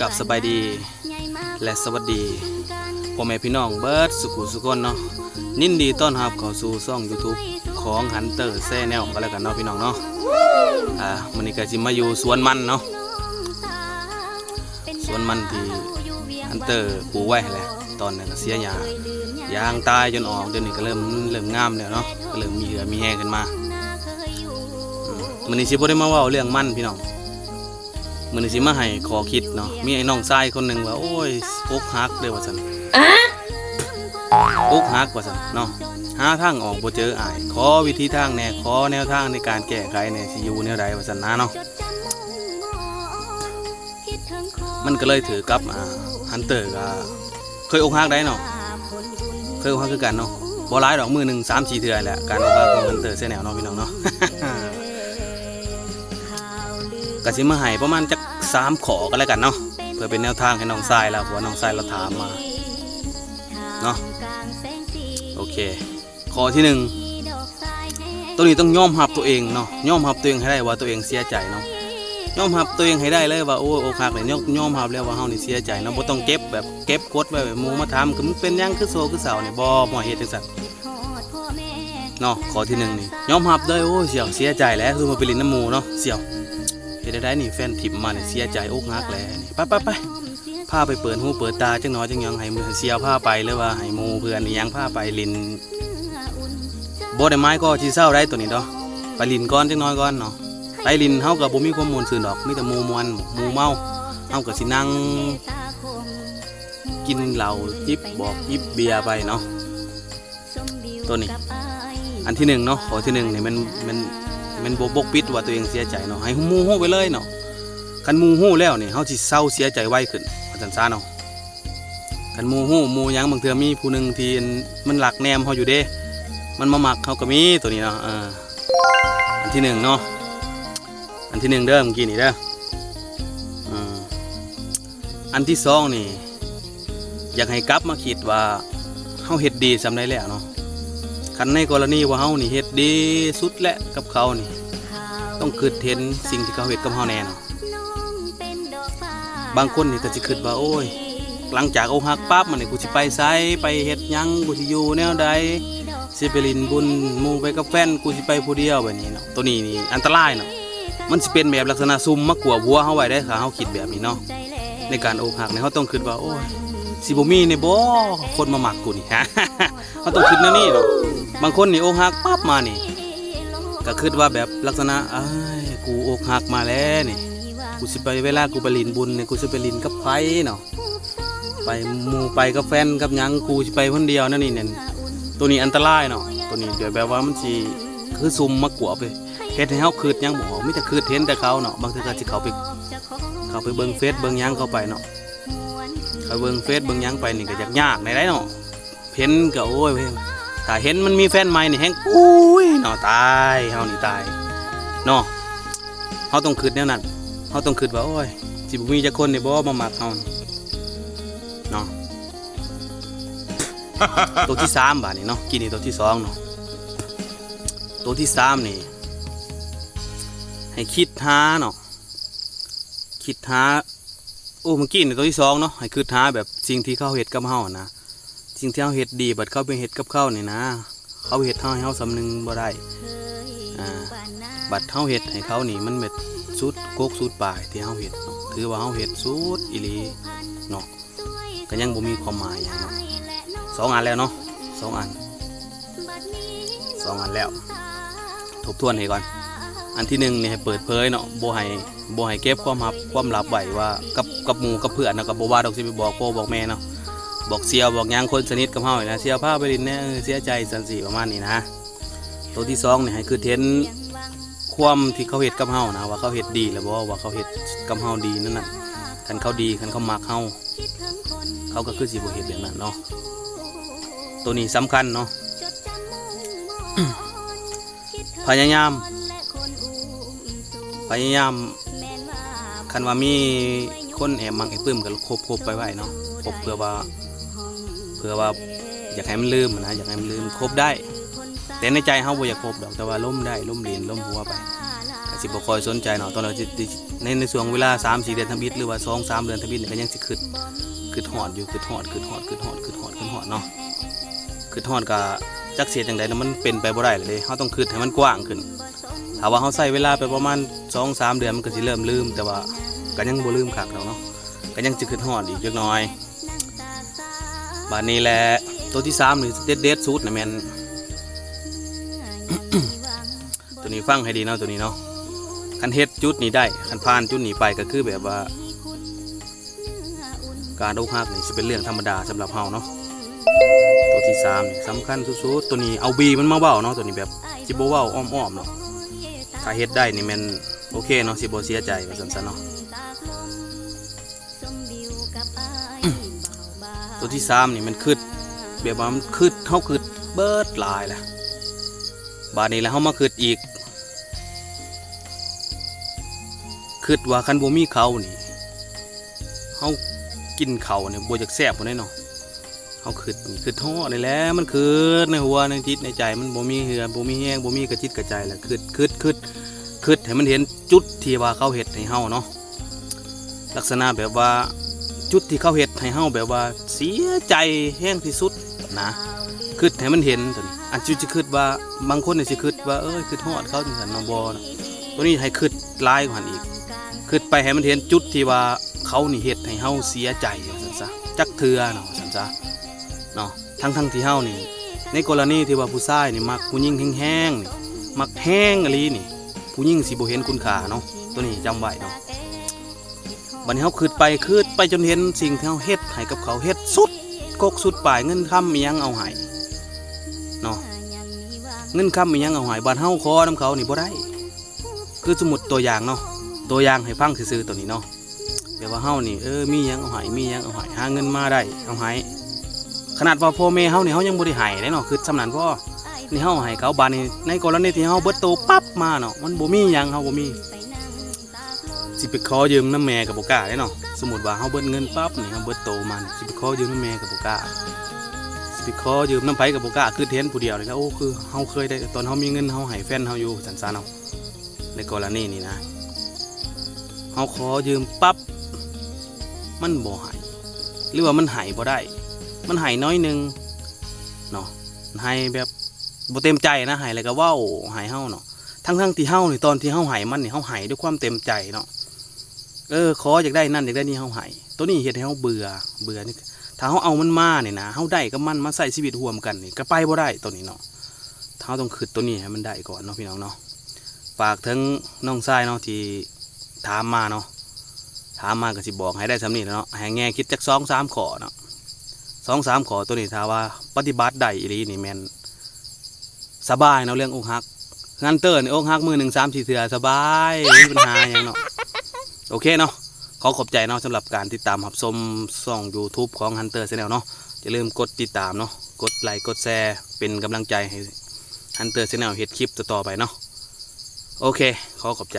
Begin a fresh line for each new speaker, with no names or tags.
กับสบายดี และสวัสดีพ่อแม่พี่น้องเบิร์ดสุขุสุกนเนาะนินดีต้อนรับเข้าสู่ช่อง YouTube ของฮันเตอร์แซ่แนวกันแล้วกันเนาะพี่น้องเนาะอ่ามันนี้ก็จิมาอยู่สวนมันเนาะสวนมันที่ฮันเตอร์ปลูกไว้แหละตอนนั้นก็เสียหญ้ายางตายจนออกเดี๋ยวนี้ก็เริ่มเริ่มงามแล้วเนาะก็เริ่มมีเหลือมีแห้งขึ้นมามันนี้สิบ่ได้มาว้าเรื่องมันพี่น้อง มือนี้สิมาให้ขอคิดเนาะมีไอ้น้องชายคนหนึ่งว่าโอ้ยอกหักเด้อว่าซั่นอกหักว่าซั่นเนาะหาทางออกบ่เจออ้ายขอวิธีทางแหน่ขอแนวทางในการแก้ไขแหน่สิอยู่แนวใดว่าซั่นนะเนาะมันก็เลยถือกับอ่าฮันเตอร์ก็เคยอกหักได้เนาะเคยอกหักคือกันเนาะบ่หลายดอกมือหนึง3 4เทื่อแหละการอกหักของฮันเตอร์เสียแนวเนาะพี่น้องเนาะก็สิมาให้ประมาณจัก สามขอก็แล้วกันเนาะเพื่อเป็นแนวทางให้น้องทรายแล้วเพราะว่าน้องทรายเราถามมาเนาะโอเค ขอที่หนึ่งตัวนี้ต้องยอมรับตัวเองเนาะยอมรับตัวเองให้ได้ว่าตัวเองเสียใจเนาะยอมรับตัวเองให้ได้เลยว่าโอ้โอกหักเลยยอมยอมรับแล้วว่าเฮานี่เสียใจเนาะบ่ต้องเก็บแบบเก็บกดไว้แบบมูมาถามคือมึงเป็นยังคือโซคือเสานี่บ่บ่เฮ็ดจังซั่นเนาะขอที่หนึ่งนี่ยอมรับเลยโอ้เสี่ยวเสียใจแล้วคือมาไปลินน้ำหมู่เนาะเสี่ยว เฮ็ดได้นี่แฟนทิมมาเนี่ยเสียใจอกหักแล้วนี่ไปไปไปพาไปเปิดหูเปิดตาจังน้อยจังยังให้มือเสียพาไปหรือว่าให้หมู่เพื่อนนี่ยังพาไปลินบ่ได้ไม้ก็สิเศร้าได้ตัวนี้ดอกไปลินก่อนจังน้อยก่อนเนาะไปลินเฮาก็บ่มีความม่วนซื่นดอกมีแต่หมู่มวนหมู่เมาเฮาก็สินั่งกินเหล้าจิบบอกจิบเบียร์ไปเนาะตัวนี้ อันที่หนึ่งเนาะขอที่หนึ่งเนี่ยมันมัน มันบบกปิดว่าตัวเองเสียใจเนาะให้หมู่ฮู้ไปเลยเนาะคันหมู่ฮู้แล้วเนี่ยเฮาสิเศร้าเสียใจไวขึ้นว่าซั่นซะเนาะคันหมู่ฮู้หมูยังบางเทื่อมีผู้หนึ่งที่มันหลักแนมเฮาอยู่เด้ มันมาหมักเฮาก็มีตัวนี้เนาะอันที่หนึ่งเนาะอันที่หนึ่งเด้อเมื่อกี้นี่เด้ออันที่สองนี่ อยากให้กลับมาคิดว่าเฮาเฮ็ดดีสำได้แล้วเนาะ คันในกรณีว่าเฮานี่เฮ็ดดีสุดและกับเขานี่ ต้องคิดเห็นสิ่งที่เขาเฮ็ดกับเฮาแน่เนาะบางคนนี่ก็สิคิดว่าโอ้ย หลังจากอกหักปั๊บมันนี่กูสิไปไสไปเฮ็ดหยังกูสิอยู่แนวใดสิไปลินบุญมูไปกับแฟนกูสิไปผู้เดียวแบบนี้เนาะตัวนี้นี่อันตรายเนาะมันสิเป็นแบบลักษณะซุ่มมากลัวหัวเฮาไว้ได้ค่ะเฮาคิดแบบนี้เนาะในการอกหักเนี่ยเฮาต้องคิดว่าโอ้ย สิบ่มีในบ่คนมาหมักกูนี่เฮาต้องคิดนวนี้เนาะบางคนนี่อกหักปั๊บมานี่ ก็คิดว่าแบบลักษณะเอ้กูอกหักมาแล้วนี่กูสิไปเวลากูไปลินบุญเนี่ยกูสิไปลินกับไผเนาะไปหมู่ไปกับแฟนกับหยังกูสิไปคนเดียวนั่นนี่เนี่ยตัวนี้อันตรายเนาะตัวนี้เดี๋ยวแบบว่ามันสิคือซุ่มมากลัวไปเฮ็ดให้เฮาคืดยังบ่ออกมีแต่คืดเห็นแต่เขาเนาะบางทีก็สิเขาไปเขาไปเบิ่งเฟซเบิ่งหยังเข้าไปเนาะ เขาเบิ่งเฟซเบิ่งหยังไปนี่ก็ยากยากในได้เนาะเห็นก็โอ้ยเว้ยถ้าเห็นมันมีแฟนใหม่นี่แฮงอุ้ยเนาะตายเฮานี่ตายเนาะเฮาต้องคิดแนวนั้นเฮาต้องคิดว่าโอ้ยสิบ่มีจักคนนี่บ่มามักเฮานี่เนาะตัวที่สามบาดนี่เนาะกินนี่ตัวที่สองเนาะตัวที่สามนี่ ให้คิดหาเนาะคิดหา โอ้เมื่อกี้นี่ตัวที่สองเนาะให้คิดหาแบบสิ่งที่เขาเฮ็ดกับเฮานะสิ่งที่เขาเห็ดดีบัดเขาไปเห็ดกับเขาเนี่ยนะ เขาเห็ดเฮาให้เขาสำนึงบ่ได้อ่าบัดเขาเห็ดให้เขานี่มันเม็ดสุดโกกสุดปลายที่เขาเห็ดถือว่าเขาเห็ดสุดอีหลีเนาะก็ยังบ่มีความหมายหยังเนาะสองอันแล้วเนาะสองอันสองอันแล้ว ทบทวนให้ก่อน อันที่หนึ่งเนี่ให้เปิดเผยเนาะโบให้ บ่ให้เก็บความลับความลับไว้ว่ากับกับหมู่กับเพื่อนนะกับบ่ว่าดอกสิไปบอกพ่อบอกแม่เนาะบอกเสียวบอกยังคนสนิทกับเฮานะเสียวพาไปดินเนี่ยเสียใจสันสีประมาณนี้นะ ตัวที่สองเนี่ยให้คือเห็นความที่เขาเห็ดกับเฮานะว่าเขาเห็ดดีแล้วบ่ว่าเขาเห็ดกับเฮาดีนั่นน่ะคันเขาดีคันเขามักเฮาเขาก็คือสิบ่เห็ดแบบนั้นเนาะตัวนี้สำคัญเนาะพยายามพยายาม คันว่ามีคนแอบมักไอ้ปื้มก็คบคบไปไว้เนาะคบเพื่อว่าเพื่อว่าอยากให้มันลืมนะอยากให้มันลืมคบได้ แต่ในใจเฮาบ่อยากคบดอกแต่ว่าล้มได้ล้มเลียนล้มหัวไปก็สิบ่คอยสนใจเนาะตอนนั้นสิสิในในช่วงเวลา3 4เดือนทบิดหรือว่า2 3เดือนทบิดเนี่ยก็ยังสิคิดคิดฮอดอยู่คิดฮอดคิดฮอดคิดฮอดคิดฮอดคิดฮอดเนาะคิดฮอดก็จักเสียจังไดแล้วมันเป็นไปบ่ได้เลยเฮาต้องคิดให้มันกว้างขึ้นถ้าว่าเฮาใช้เวลาไปประมาณ2 3เดือนมันก็สิเริ่มลืมแต่ว่า ก็ยังบ่ลืมคักดอกเนาะก็ยังสิคิดฮอดอีกจักน่อยบัดนี้แหละตัวที่สามนี่เด็ดๆสุดน่ะแม่นตัวนี้ฟังให้ดีเนาะตัวนี้เนาะคันเฮ็ดจุดนี้ได้คันผ่านจุดนี้ไปก็คือแบบว่า การอกหักนี่จะเป็นเรื่องธรรมดาสำหรับเฮาเนาะตัวที่สามนี่สำคัญสุดๆตัวนี้เอาบีมันมาเว้าเนาะตัวนี้แบบสิบ่เว้าอ้อมๆเนาะถ้าเฮ็ดได้นี่แม่นโอเคเนาะสิบ่เสียใจว่าซั่นซะเนาะ ตัวที่สามนี่มันคืดแบบว่ามันคืดเฮาคืดเบิดลายแหละบาดนี้แล้วเฮามาคิดอีกคิดว่าคันบ่มีเขานี่เฮากินเขาเนี่ยบ่จักแซ่บบ่ได้เนาะเฮาคิดคิดท้อนี่แหละมันคิดในหัวในจิตในใจมันบ่มีเหือบ่มีแฮงบ่มีกระจิตกระใจแหล้วคิดคิดคิดคิดให้มันเห็นจุดที่ว่าเขาเฮ็ดให้เฮาเนาะลักษณะแบบว่า จุดที่เขาเฮ็ดให้เฮาแบบว่าเสียใจแห้งที่สุดนะคิดให้มันเห็นตัวนี้อันจุจะคิดว่าบางคนเนี่ยสิคิดว่าเอ้ยคิดฮอดเขาจังซั่นนบ่นะตัวนี้ให้คิดลายกว่านอีกคิดไปให้มันเห็นจุดที่ว่าเขานี่เฮ็ดให้เฮาเสียใจว่าซั่นซะจักเทื่อเนาะว่าซั่นซะเนาะทั้งทั้งที่เฮานี่ ในกรณีที่ว่าผู้ชายนี่มักผู้หญิงแห้งๆนี่มักแห้งอีหลีนี่ผู้หญิงสิบ่เห็นคุณค่าเนาะตัวนี้จำไว้เนาะ บัดนี้เฮาคิดไปคิดไปจนเห็นสิ่งที่เฮาเฮ็ดให้กับเขาเฮ็ดสุดกกสุดปลายเงินคำอียังเอาให้เนาะเงินคำมียังเอาหายบานเฮาคอน้ำเขานี่บ่ได้ คือสมมุดตัวอย่างเนาะตัวอย่างให้ฟังซื่อๆตัวนี้เนาะแบบว่าเฮานี่เออมียังเอาหายมียังเอาหายหาเงินมาได้เอาหายขนาดว่าพ่อแม่เฮานี่เฮายังบ่ได้หายเลยเนาะคือสำนันพ่อนี่เฮาให้เขาบานนี่ในกรณีที่เฮาเบิดโตปั๊บมาเนาะมันบ่มีหยังเฮาบ่มี สิไปขอยืมน้ำแม่กับโบกล้าเด้เนาะสมมติว่าเฮาเบิดเงินปั๊บนี่เฮาเบิดโตมานี่สิไปขอยืมน้ำแม่กับโบกล้าสิไปขอยืมน้ำไผกับโบกล้าคือเทนผู้เดียวเลยครับโอ้คือเฮาเคยได้ตอนเฮามีเงินเฮาให้แฟนเฮาอยู่สันสานเอาในกรณีนี้นะเฮาขอยืมปั๊บมันบ่ให้หรือว่ามันให้บ่ได้ มันให้น้อยหนึงเนาะให้แบบบ่เต็มใจนะให้แล้วก็เว้าให้เฮาเนาะทั้งทั้งๆที่เฮานี่ตอนที่เฮาให้มันนี่เฮาให้ด้วยความเต็มใจเนาะ เออขออยากได้นั่นอยากได้นี่เฮาให้ตัวนี้เฮ็ดให้เฮาเบื่อเบื่อนี่ถ้าเขาเอามันมาเนี่ยนะเขาได้กับมันมาใส่ชีวิตร่วมกันนี่ก็ไปบ่ได้ตัวนี้เนาะถ้าเราต้องคืดตัวนี้ให้มันได้ก่อนเนาะพี่น้องเนาะฝากถึงน้องชายเนาะที่ถามมาเนาะถามมาก็สิบอกให้ได้สำนี้แล้วเนาะให้แง่คิดจักสองสามขอเนาะสองสามขอตัวนี้ถ้าว่าปฏิบัติได้อีหลีนี่แมนสบายเนาะเรื่องอกหักงานเตือนอกหักมือหนึ่งสามสี่เถื่อสบายไม่มีปัญหาอย่างเนาะ โอเคเนาะขอขอบใจเนาะสำหรับการติดตามหับชมช่อง YouTube ของ Hunter Channel เนาะอย่าลืมกดติดตามเนาะกดไลค์กดแชร์เป็นกำลังใจให้ Hunter Channel เฮ็ดคลิปต่อๆไปเนาะโอเค ขอขอบใจ